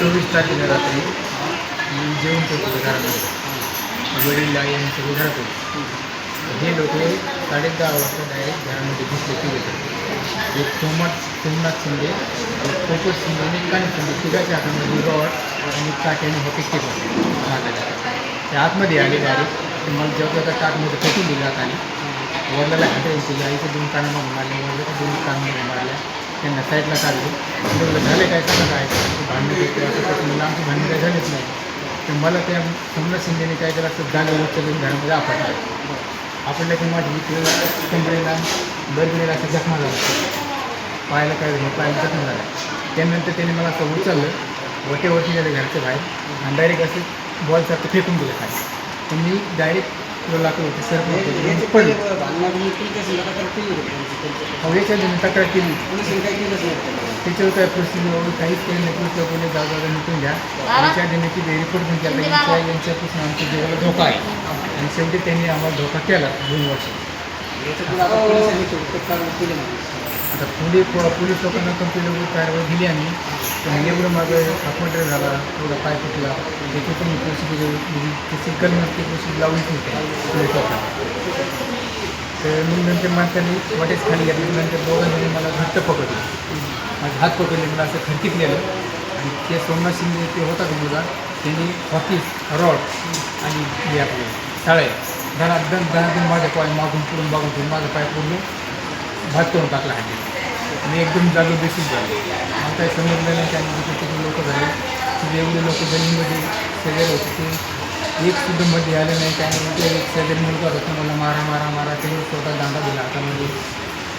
चोवीस तारखेला रात्री मी जेवण करतो घरामध्ये. वडील आई आणि सगळे घरात होते हे लोक साडे दहा वाजता डायरेक्ट घरामध्ये घुसले तिघे एक सोमनाथ सोमनाथ शिंदे एक कोकट शिंदे आणि एक शिंदे. तिघाच्या हातामध्ये रॉड आणि काट्याने होते. केलं मारलेला ते आतमध्ये आले डायरेक्ट ते मला जेव्हा त्या टाकमध्ये फेकून दिलं हाताने. वडिलाला हाताने केली आईचं दोन कानामध्ये मारल्या वडिलाच्या दोन कानामध्ये मारल्या त्यांना साईडला काढले बोललं झाले काय सांगा काय? भांडणं देते असं तसं. म्हणलं आमची भांडणं काय झालीच नाही. तर मला त्या समजा शिंदेने काय केलं असं जागा उचलून घरामध्ये आपण आपटलं की माझी इथे कंबरेला असं जखमा झाला. पायाला काय झालं? पायाला जखमा झाला. त्यानंतर त्याने मला असं उचललं. वटेवरती गेलं घरच्या बाहेर. आणि डायरेक्ट असं बॉलसारखं फेकून दिलं काय तर मी डायरेक्ट तुला लागत होते सर पडलं. हवेच्या जण तक्रार केली. त्याच्यावर काय प्रोसिजर वगैरे काहीच केलं नाही. जागा मिटून घ्या. त्याच्या देण्याची रिपोर्ट पण केला यांच्या यांच्यापासून आमच्या जीवाला धोका आहे. आणि शेवटी त्यांनी आम्हाला धोका केला दोन वर्ष. आता पोलीस पोलीस लोकांना कंप्लेंट वगैरे कारवाई दिली आम्ही. पण म्हणजे एवढं माझं अपॉइंटेड झाला थोडा पाय फुटला त्याची पण प्रोसिजर त्याची कलमस्ती प्रोसिजर लावलीच ठेवते तर मी नंतर माणसाने वाटेच खाली घातली. नंतर दोघांनी मला घट्ट पकडलं. माझे हात पकडले मला असं खडकीत नेलं. आणि ते सोमनाथ शिंदे ते होता का मुलगा? त्यांनी हॉकीस रॉड आणि हे आपले साळे दणा दण दणादण माझ्या पाय मागून पुढून मागून पुढून माझा पाय पूर्ण भात करून टाकला हाती मी एकदम जागो बेसिक झाले. मला काही समजलं नाही त्यामध्ये किती लोक झाले. की एवढे लोक गलीमध्ये सगळे होते ते. एक सुद्धा मध्ये आले नाही काय एक शेजारी मुलगा होता. मला मारा मारा मारा ते स्वतः दांडा दिला हातामध्ये.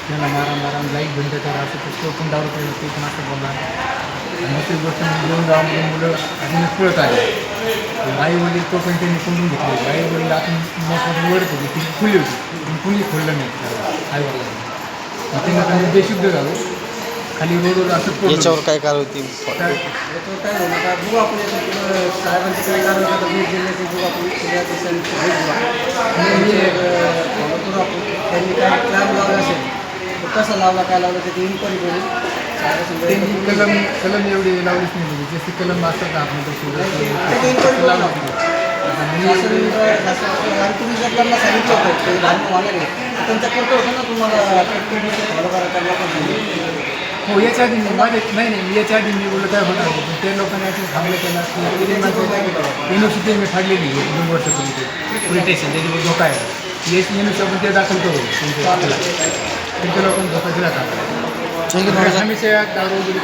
त्याला मारा मारा म्हणजे लाइट बंद करा असं तर तो पण दारू पिला ते पण असं बोलणार आणि मग गोष्ट म्हणजे दोन गावामध्ये म्हणजे मुलं अजून पळत आले. आई वडील तो पण त्यांनी कोंडून घेतले. आई वडील आपण मोठमोठी वडत होती. ती खुली होती. पण कुणी खोललं नाही. आई वडिलांनी. बेशुद्ध झालो. खाली रोडवर असं. याच्यावर काय कारवाई होती? तर काय होणार आता बघू आपण याच्यात साहेबांची काय कारवाई करतात बीड जिल्ह्याचे बघू आपण सगळ्याचे सण आणि फॉलो करू आपण त्यांनी काय लावला असेल तो कसा लावला काय लावला त्याची इन्क्वायरी करू त्यांनी कलम कलम एवढी लावलीच नाही म्हणजे जसे कलम असतात आपण इन्क्वायरी करू शासन- आणि तुम्ही जर त्यांना सांगितलं होतं ते त्यांचा ना तुम्हाला फॉलो करा त्यांना पण. हो याच्या आधी मी माझे नाही नाही याच्या आधी मी बोललो काय होणार. पण ते लोकांनी असं थांबलं केलं? की युनिव्हर्सिटी मी फाडलेली आहे दोन वर्षापूर्वी ते. पोलीस स्टेशन त्याच्यावर धोका आहे. एस युनिव्हर्सिटी आपण ते दाखल करू. तुमच्या लोकांनी धोका दिला का? ठीक आहे हमेशा दारू वगैरे